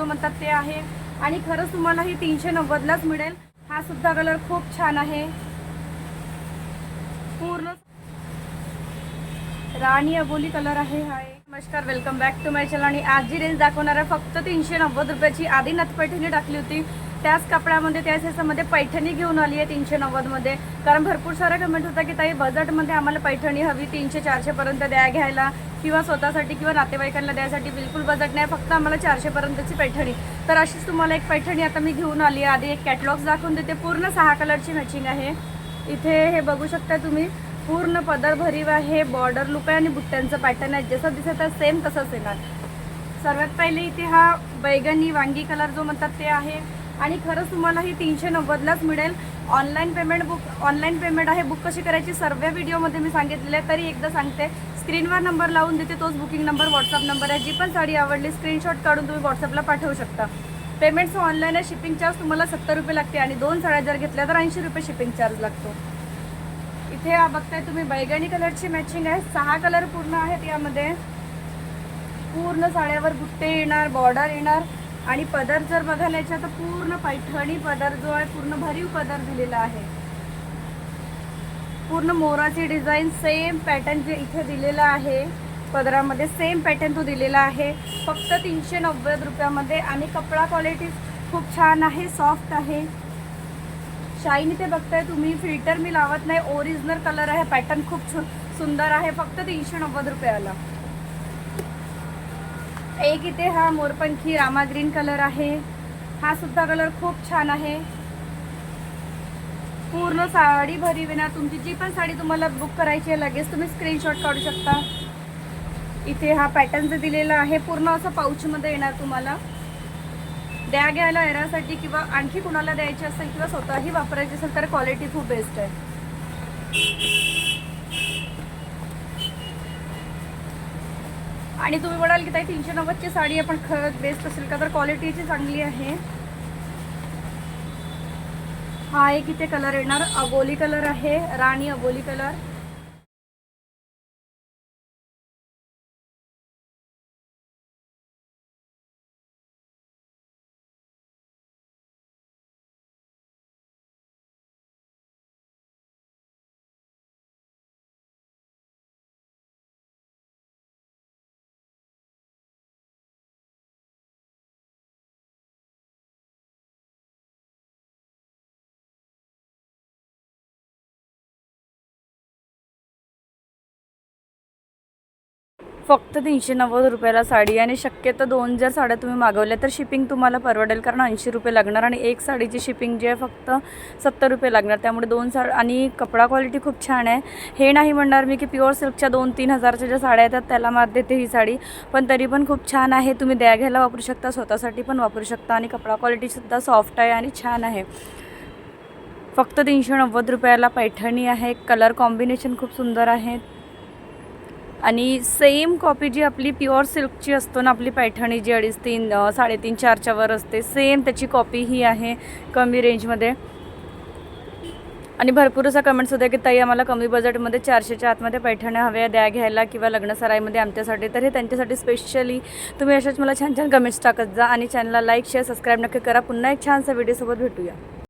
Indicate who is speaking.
Speaker 1: जो म्हणतात ते आहे. आणि खरंच तुम्हाला ही तीनशे नव्वदलाच मिळेल. हा सुद्धा कलर खूप छान आहे. पूर्ण राणी अबोली कलर आहे हा नमस्कार welcome back to my channel आणि आज जी रेंज दाखवणार आहे फक्त तीनशे नव्वद रुपयाची आधी नथ पैठणी टाकली होती. त्याच कपड्यामध्ये त्याच ह्याच्यामध्ये पैठणी घेऊन आली आहे तीनशे नव्वदमध्ये. कारण भरपूर साऱ्या कमेंट होता की ताई बजेटमध्ये आम्हाला पैठणी हवी तीनशे चारशेपर्यंत द्या घ्यायला. किंवा स्वतःसाठी किंवा नातेवाईकांना द्यायसाठी बिलकुल बजेट नाही फक्त आम्हाला चारशेपर्यंतची पैठणी. तर अशीच तुम्हाला एक पैठणी आता मी घेऊन आली आहे. आधी एक कॅटलॉग्स दाखवून देते. पूर्ण सहा कलरची मॅचिंग आहे. इथे हे बघू शकता तुम्ही. पूर्ण पदर भरीव आहे. बॉर्डर लुक आहे आणि बुट्ट्यांचं पॅटर्न आहे. जसं दिसत आहे सेम तसंच येणार. सर्वात पहिले इथे हा बैगनी वांगी कलर जो म्हणतात ते आहे. आणि खरंच तुम्हाला ही तीनशे नव्वदलाच मिळेल. Online payment book online payment आहे. बुक कशी करायची? सर्व व्हिडिओमध्ये मी सांगितलेलं आहे. तरी एकदा सांगते. स्क्रीनवर नंबर लावून देते तोच बुकिंग नंबर व्हॉट्सअप नंबर आहे. जी पण साडी आवडली स्क्रीनशॉट काढून तुम्ही व्हॉट्सअपला पाठवू शकता. पेमेंटचं ऑनलाईन आहे शिपिंग चार्ज तुम्हाला सत्तर रुपये लागते आणि दोन साड्या जर घेतल्या तर ऐंशी रुपये शिपिंग चार्ज लागतो. इथे बघताय तुम्ही बैगणी कलरची मॅचिंग आहे. सहा कलर पूर्ण आहेत यामध्ये. पूर्ण साड्यावर गुट्टे येणार बॉर्डर येणार. आणि पदर जर बघायला याच्या तर पूर्ण पैठणी पदर जो आहे पूर्ण भरीव पदर दिलेला आहे. पूर्ण मोराची डिझाईन सेम पॅटर्न जे इथे दिलेला आहे पदरामध्ये सेम पॅटर्न तो दिलेला आहे. फक्त तीनशे नव्वद रुपयामध्ये आणि कपडा क्वालिटी खूप छान आहे सॉफ्ट आहे. शाईन इथे बघताय तुम्ही फिल्टर मी लावत नाही ओरिजिनल कलर आहे पॅटर्न खूप सु- सुंदर आहे फक्त तीनशे नव्वद रुपयाला. एक इथे हा मोरपंखी रामा ग्रीन कलर आहे. हा सुद्धा कलर खूप छान आहे. पूर्ण साडी भरी विना तुमची जी पण साडी तुम्हाला बुक करायची आहे लगेच तुम्ही स्क्रीनशॉट काढू शकता. इथे हा पॅटर्न जे दिलेला आहे पूर्ण असं पाऊचमध्ये येणार तुम्हाला. द्या घ्यायला येण्यासाठी किंवा आणखी कुणाला द्यायची असेल किंवा स्वतःही वापरायची असेल तर क्वालिटी खूप बेस्ट आहे. आणि तुम्ही म्हणाल की ताई तीनशे नव्वदची साडी आपण खरंच बेस्ट असेल का? तर क्वालिटीची चांगली आहे. हा एक इथे कलर येणार. अबोली कलर आहे. राणी अबोली कलर फक्त तीनशे नव्वद रुपयाला साडी आणि शक्यतो दोन जर साड्या तुम्ही मागवल्या तर शिपिंग तुम्हाला परवडेल कारण ऐंशी रुपये लागणार आणि एक साडीची शिपिंग जी आहे फक्त सत्तर रुपये लागणार. त्यामुळे दोन साड आणि कपडा क्वालिटी खूप छान आहे. हे नाही म्हणणार मी की प्युअर सिल्कच्या दोन तीन हजारच्या ज्या साड्या येतात त्याला मात देते ही साडी. पण तरी पण खूप छान आहे. तुम्ही द्या घ्यायला वापरू शकता स्वतःसाठी पण वापरू शकता आणि कपडा क्वालिटीसुद्धा सॉफ्ट आहे आणि छान आहे. फक्त तीनशे नव्वद रुपयाला पैठणी आहे. कलर कॉम्बिनेशन खूप सुंदर आहे. आणि सेम कॉपी जी आपली प्युअर सिल्कची असतो ना आपली पैठणी जी अडीच तीन साडेतीन चारच्या वर असते सेम त्याची कॉपी ही आहे कमी रेंजमध्ये आणि भरपूर असा कमेंट्स होत्या की ताई आम्हाला कमी बजेटमध्ये चारशेच्या आतमध्ये पैठण्या हव्या द्या घ्यायला किंवा लग्नसराईमध्ये आमच्यासाठी. तर हे त्यांच्यासाठी स्पेशली तुम्ही अशाच मला छान छान कमेंट्स टाकत जा आणि चॅनलला लाईक शेअर सबस्क्राईब नक्की करा. पुन्हा एक छानसा व्हिडिओसोबत भेटूया.